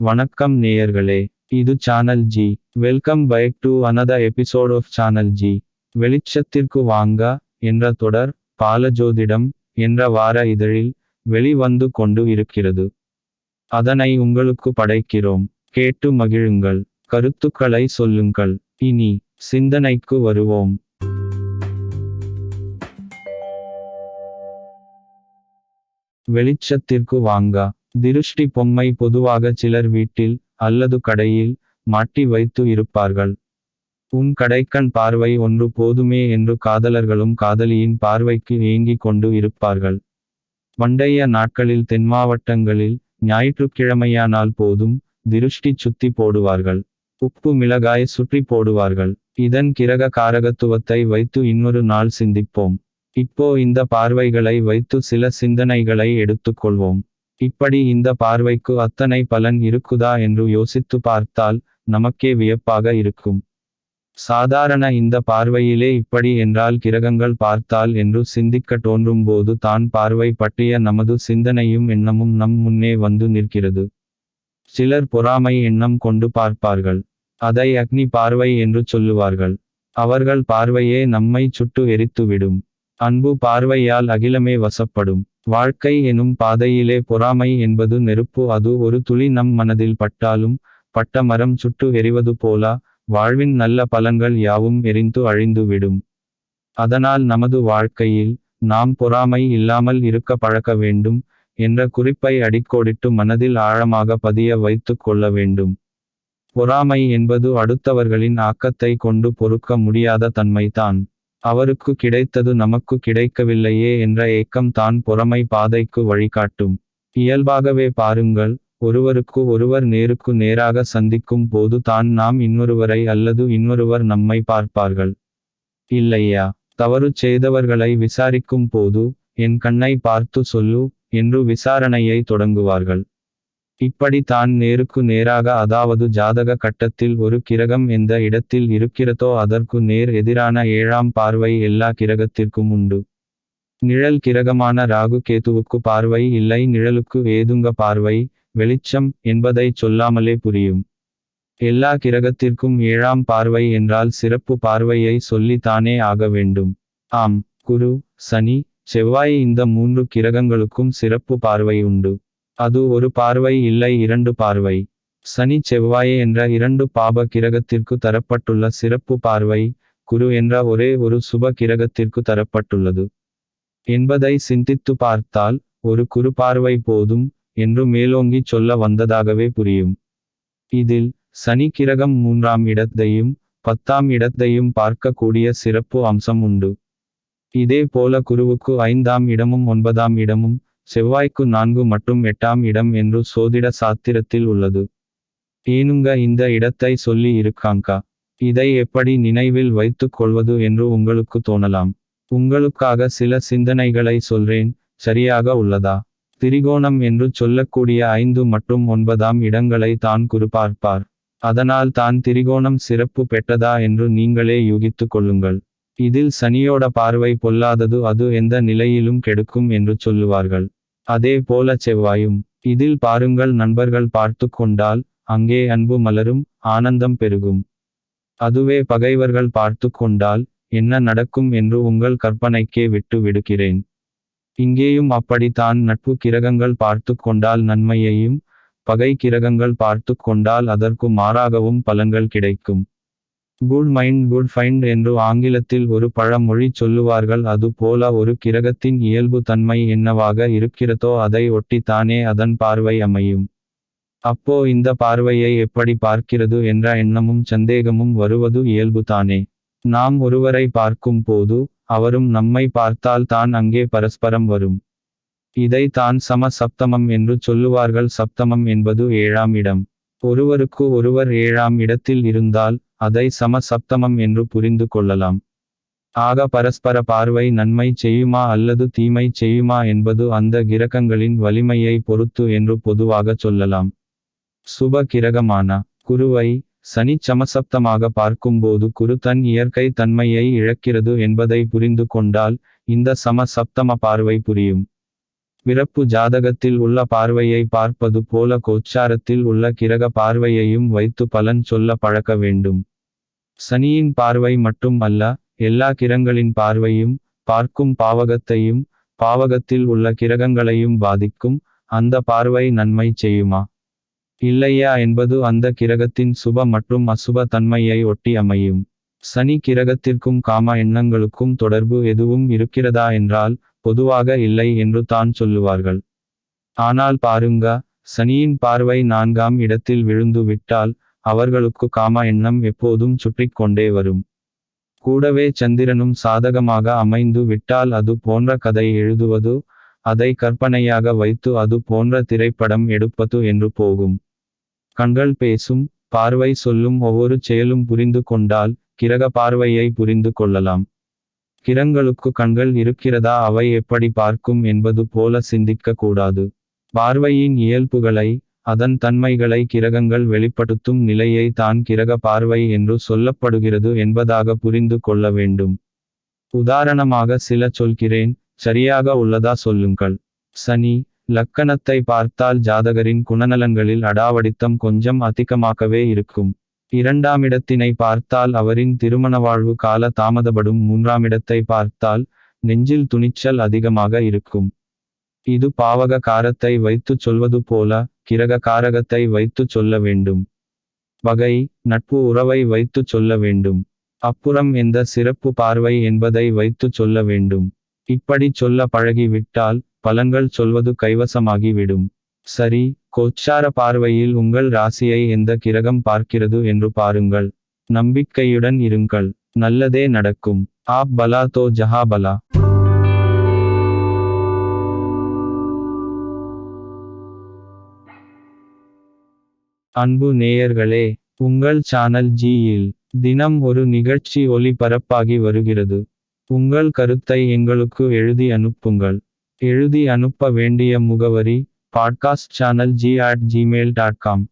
வணக்கம் நேயர்களே இது channel G welcome back to another episode of channel G வெளிச்சத்திற்கு வாங்க என்ற தொடர் பாலஜோதிடம் என்ற வார இதழில் வெளிவந்து கொண்டு இருக்கிறது. அதனை உங்களுக்கு படைக்கிறோம். கேட்டு மகிழுங்கள். கருத்துக்களை சொல்லுங்கள். இனி சிந்தனைக்கு வருவோம். வெளிச்சத்திற்கு வாங்க. திருஷ்டி பொம்மை பொதுவாக சிலர் வீட்டில் அல்லது கடையில் மாட்டி வைத்து இருப்பார்கள். உன் கடைக்கண் பார்வை ஒன்று போதுமே என்று காதலர்களும் காதலியின் பார்வைக்கு ஏங்கிக் கொண்டு இருப்பார்கள். பண்டைய நாட்களில் தென் மாவட்டங்களில் ஞாயிற்றுக்கிழமையானால் போதும் திருஷ்டி சுத்தி போடுவார்கள். உப்பு மிளகாய் சுற்றி போடுவார்கள். இதன் கிரக காரகத்துவத்தை வைத்து இன்னொரு நாள் சிந்திப்போம். இப்போ இந்த பார்வைகளை வைத்து சில சிந்தனைகளை எடுத்துக்கொள்வோம். இப்படி இந்த பார்வைக்கு அத்தனை பலன் இருக்குதா என்று யோசித்து பார்த்தால் நமக்கே வியப்பாக இருக்கும். சாதாரண இந்த பார்வையிலே இப்படி என்றால் கிரகங்கள் பார்த்தால் என்று சிந்திக்க தோன்றும் போது தான் பார்வை பற்றிய நமது சிந்தனையும் எண்ணமும் நம் முன்னே வந்து நிற்கிறது. சிலர் பொறாமை எண்ணம் கொண்டு பார்ப்பார்கள். அதை அக்னி பார்வை என்று சொல்லுவார்கள். அவர்கள் பார்வையே நம்மை சுட்டு எரித்துவிடும். அன்பு பார்வையால் அகிலமே வசப்படும். வாழ்க்கை எனும் பாதையிலே பொறாமை என்பது நெருப்பு. அது ஒரு துளி நம் மனதில் பட்டாலும் பட்ட மரம் சுட்டு எரிவது போல. வாழ்வின் நல்ல பலன்கள் யாவும் எரிந்து அழிந்து விடும். அதனால் நமது வாழ்க்கையில் நாம் பொறாமை இல்லாமல் இருக்க பழக்க வேண்டும் என்ற குறிப்பை அடிக்கோடிட்டு மனதில் ஆழமாக பதிய வைத்து கொள்ள வேண்டும். பொறாமை என்பது அடுத்தவர்களின் ஆக்கத்தை கொண்டு பொறுக்க முடியாத தன்மைதான். அவருக்கு கிடைத்தது நமக்கு கிடைக்கவில்லையே என்ற ஏக்கம் தான் பொறாமை பாதைக்கு வழிகாட்டும். இயல்பாகவே பாருங்கள் ஒருவருக்கு ஒருவர் நேருக்கு நேராக சந்திக்கும் போது தான் நாம் இன்னொருவரை அல்லது இன்னொருவர் நம்மை பார்ப்பார்கள். இல்லையா? தவறு செய்தவர்களை விசாரிக்கும் போது என் கண்ணை பார்த்து சொல்லு என்று விசாரணையை தொடங்குவார்கள். இப்படி தான் நேருக்கு நேராக அதாவது ஜாதக கட்டத்தில் ஒரு கிரகம் எந்த இடத்தில் இருக்கிறதோ அதற்கு நேர் எதிரான ஏழாம் பார்வை எல்லா கிரகத்திற்கும் உண்டு. நிழல் கிரகமான ராகு கேதுவுக்கு பார்வை இல்லை நிழலுக்கு ஏதுங்க பார்வை வெளிச்சம் என்பதை சொல்லாமலே புரியும். எல்லா கிரகத்திற்கும் ஏழாம் பார்வை என்றால் சிறப்பு பார்வையை சொல்லித்தானே ஆக வேண்டும். ஆம் குரு சனி செவ்வாய் இந்த மூன்று கிரகங்களுக்கும் சிறப்பு பார்வை உண்டு. அது ஒரு பார்வை இல்லை இரண்டு பார்வை. சனி செவ்வாய் என்ற இரண்டு பாப கிரகத்திற்கு தரப்பட்டுள்ள சிறப்பு பார்வை குரு என்ற ஒரே ஒரு சுப கிரகத்திற்கு தரப்பட்டுள்ளது. என்பதை சிந்தித்து பார்த்தால் ஒரு குரு பார்வை போதும் என்று மேலோங்கி சொல்ல வந்ததாகவே புரியும். இதில் சனி கிரகம் மூன்றாம் இடத்தையும் பத்தாம் இடத்தையும் பார்க்கக்கூடிய சிறப்பு அம்சம் உண்டு. இதே போல குருவுக்கு ஐந்தாம் இடமும் ஒன்பதாம் இடமும் செவ்வாய்க்கு நான்கு மற்றும் எட்டாம் இடம் என்று சோதிட சாத்திரத்தில் உள்ளது. ஏனுங்க இந்த இடத்தை சொல்லி இருக்காங்கா? இதை எப்படி நினைவில் வைத்துக் கொள்வது என்று உங்களுக்கு தோணலாம். உங்களுக்காக சில சிந்தனைகளை சொல்றேன் சரியாக உள்ளதா? திரிகோணம் என்று சொல்லக்கூடிய ஐந்து மற்றும் ஒன்பதாம் இடங்களை தான் குறிப்பார்ப்பார் அதனால் தான் திரிகோணம் சிறப்பு பெற்றதா என்று நீங்களே யூகித்துக் கொள்ளுங்கள். இதில் சனியோட பார்வை பொல்லாதது அது எந்த நிலையிலும் கெடுக்கும் என்று சொல்லுவார்கள். அதே போல செவ்வாயும் இதில் பாருங்கள் நண்பர்கள் பார்த்து கொண்டால் அங்கே அன்பு மலரும் ஆனந்தம் பெருகும். அதுவே பகைவர்கள் பார்த்து கொண்டால் என்ன நடக்கும் என்று உங்கள் கற்பனைக்கே விட்டு விடுகிறேன். இங்கேயும் அப்படித்தான் நட்பு கிரகங்கள் பார்த்து கொண்டால் நன்மையையும் பகை கிரகங்கள் பார்த்து கொண்டால் அதற்கு மாறாகவும் பலன்கள் கிடைக்கும். குட் மைண்ட் குட் ஃபைண்ட் என்று ஆங்கிலத்தில் ஒரு பழமொழி சொல்லுவார்கள். அது போல ஒரு கிரகத்தின் இயல்பு தன்மை என்னவாக இருக்கிறதோ அதை ஒட்டி தானே அதன் பார்வை அமையும். அப்போ இந்த பார்வையை எப்படி பார்க்கிறது என்ற எண்ணமும் சந்தேகமும் வருவது இயல்பு தானே. நாம் ஒருவரை பார்க்கும் போது அவரும் நம்மை பார்த்தால் தான் அங்கே பரஸ்பரம் வரும். இதை தான் சம சப்தமம் என்று சொல்லுவார்கள். சப்தமம் என்பது ஏழாம் இடம். ஒருவருக்கு ஒருவர் ஏழாம் இடத்தில் இருந்தால் அதை சம சப்தமம் என்று புரிந்து கொள்ளலாம். ஆக பரஸ்பர பார்வை நன்மை செய்யுமா அல்லது தீமை செய்யுமா என்பது அந்த கிரகங்களின் வலிமையை பொறுத்து என்று பொதுவாக சொல்லலாம். சுப கிரகமான குருவை சனி சமசப்தமாக பார்க்கும்போது குரு தன் இயற்கை தன்மையை இழக்கிறது என்பதை புரிந்து கொண்டால் இந்த சம சப்தம பார்வை புரியும். பிறப்பு ஜாதகத்தில் உள்ள பார்வையை பார்ப்பது போல கோச்சாரத்தில் உள்ள கிரக பார்வையையும் வைத்து பலன் சொல்ல பழக்க வேண்டும். சனியின் பார்வை மட்டும் அல்ல எல்லா கிரங்களின் பார்வையும் பார்க்கும் பாவகத்தையும் பாவகத்தில் உள்ள கிரகங்களையும் பாதிக்கும் அந்த பார்வை நன்மை செய்யுமா? இல்லையா என்பது அந்த கிரகத்தின் சுப மற்றும் அசுப தன்மையை ஒட்டி அமையும். சனி கிரகத்திற்கும் காம எண்ணங்களுக்கும் தொடர்பு எதுவும் இருக்கிறதா என்றால் பொதுவாக இல்லை என்று தான் சொல்லுவார்கள். ஆனால் பாருங்க சனியின் பார்வை நான்காம் இடத்தில் விழுந்து விட்டால் அவர்களுக்கு காம எண்ணம் எப்போதும் சுற்றிக் கொண்டே வரும். கூடவே சந்திரனும் சாதகமாக அமைந்து விட்டால் அது போன்ற கதை எழுதுவது அதை கற்பனையாக வைத்து அது போன்ற திரைப்படம் எடுப்பது என்று போகும். கண்கள் பேசும் பார்வை சொல்லும் ஒவ்வொரு செயலும் புரிந்து கொண்டால் கிரக பார்வையை புரிந்து கொள்ளலாம். கிரங்களுக்கு கண்கள் இருக்கிறதா? அவை எப்படி பார்க்கும் என்பது போல சிந்திக்க கூடாது பார்வையின் இயல்புகளை அதன் தன்மைகளை கிரகங்கள் வெளிப்படுத்தும் நிலையை தான் கிரக பார்வை என்று சொல்லப்படுகிறது என்பதாக புரிந்து கொள்ள வேண்டும். உதாரணமாக சில சொல்கிறேன் சரியாக உள்ளதா சொல்லுங்கள். சனி லக்கணத்தை பார்த்தால் ஜாதகரின் குணநலன்களில் அடாவடித்தம் கொஞ்சம் அதிகமாகவே இருக்கும். இரண்டாமிடத்தினை பார்த்தால் அவரின் திருமண வாழ்வு கால தாமதப்படும். மூன்றாமிடத்தை பார்த்தால் நெஞ்சில் துணிச்சல் அதிகமாக இருக்கும். இது பாவக காரத்தை வைத்து சொல்வது போல கிரக காரகத்தை வைத்து சொல்ல வேண்டும். வகை நட்பு உறவை வைத்து சொல்ல வேண்டும். அப்புறம் எந்த சிறப்பு பார்வை என்பதை வைத்து சொல்ல வேண்டும். இப்படி சொல்ல பழகிவிட்டால் பலன்கள் சொல்வது கைவசமாகிவிடும். சரி கோச்சார பார்வையில் உங்கள் ராசியை எந்த கிரகம் பார்க்கிறது என்று பாருங்கள். நம்பிக்கையுடன் இருங்கள். நல்லதே நடக்கும். ஆப் பலா தோ ஜஹா பலா. அன்பு நேயர்களே உங்கள் சேனல் ஜியில் தினம் ஒரு நிகழ்ச்சி ஒளிபரப்பாகி வருகிறது. உங்கள் கருத்தை எங்களுக்கு எழுதி அனுப்புங்கள். எழுதி அனுப்ப வேண்டிய முகவரி podcast channel G at Gmail dot com